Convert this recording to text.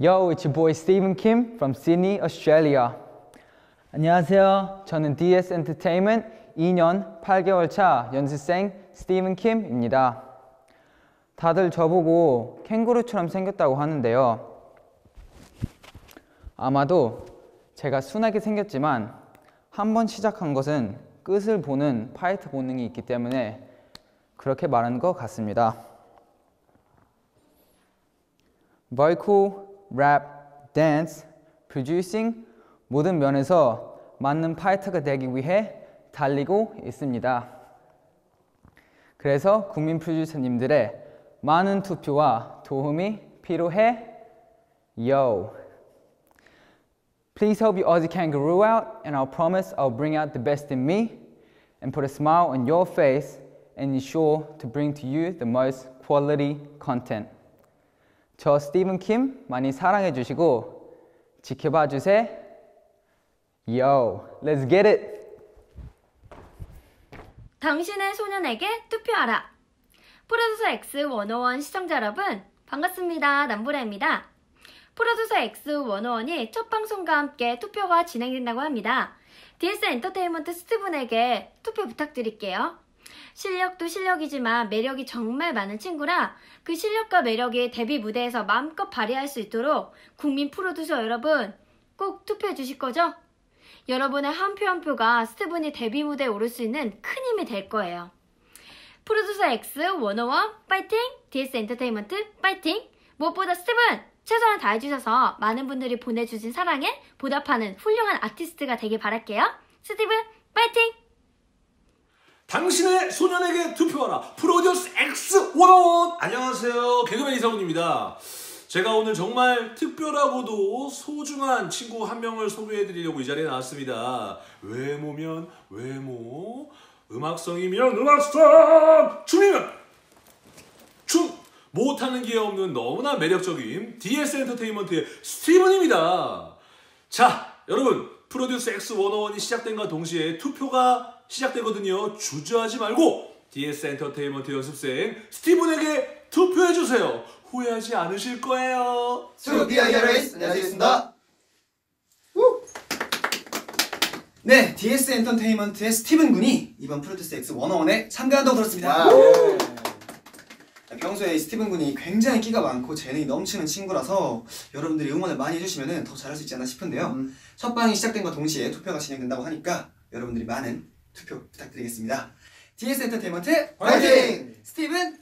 Yo, it's your boy Stephen Kim from Sydney, Australia. 안녕하세요. 저는 DS Entertainment 2년 8개월 차 연습생 스티븐 킴입니다. 다들 저보고 캥거루처럼 생겼다고 하는데요. 아마도 제가 순하게 생겼지만 한 번 시작한 것은 끝을 보는 파이트 본능이 있기 때문에 그렇게 말하는 것 같습니다. vocal, rap, dance, producing 모든 면에서 맞는 파이터가 되기 위해 달리고 있습니다. 그래서 국민 프로듀서님들의 많은 투표와 도움이 필요해. Yo. Please help your Aussie kangaroo out, and I'll promise I'll bring out the best in me and put a smile on your face and ensure to bring to you the most quality content. 저 스티븐 킴 많이 사랑해 주시고 지켜봐 주세요. Yo, let's get it. 당신의 소년에게 투표하라. 프로듀서 X101 시청자 여러분, 반갑습니다. 남보라입니다. 프로듀서 X101이 첫 방송과 함께 투표가 진행된다고 합니다. DS 엔터테인먼트 스티븐에게 투표 부탁드릴게요. 실력도 실력이지만 매력이 정말 많은 친구라 그 실력과 매력이 데뷔 무대에서 마음껏 발휘할 수 있도록 국민 프로듀서 여러분 꼭 투표해 주실 거죠? 여러분의 한 표한 표가 스티븐이 데뷔 무대에 오를 수 있는 큰 힘이 될 거예요. 프로듀서 X 101 파이팅! DS 엔터테인먼트 파이팅! 무엇보다 스티븐 최선을 다해주셔서 많은 분들이 보내주신 사랑에 보답하는 훌륭한 아티스트가 되길 바랄게요. 스티븐 파이팅! 당신의 소년에게 투표하라. 프로듀스 X101. 안녕하세요. 개그맨 이성훈입니다. 제가 오늘 정말 특별하고도 소중한 친구 한 명을 소개해드리려고 이 자리에 나왔습니다. 외모면 외모 음악성이면 음악성. 춤이면 춤. 못하는 게 없는 너무나 매력적인 DS 엔터테인먼트의 스티븐입니다. 자 여러분. 프로듀스 X101이 시작된과 동시에 투표가 시작되거든요. 주저하지 말고 DS 엔터테인먼트 연습생 스티븐에게 투표해주세요. 후회하지 않으실 거예요. 투비아 여레이스 안녕하십니까 네, DS 엔터테인먼트의 스티븐 군이 이번 프로듀스 X101에 참가한다고 들었습니다. 아, 예. 네, 평소에 이 스티븐 군이 굉장히 끼가 많고 재능이 넘치는 친구라서 여러분들이 응원을 많이 해주시면 더 잘할 수 있지 않나 싶은데요. 음. 첫 방이 시작된과 동시에 투표가 진행된다고 하니까 여러분들이 많은 투표 부탁드리겠습니다. DS 엔터테인먼트 화이팅! 스티븐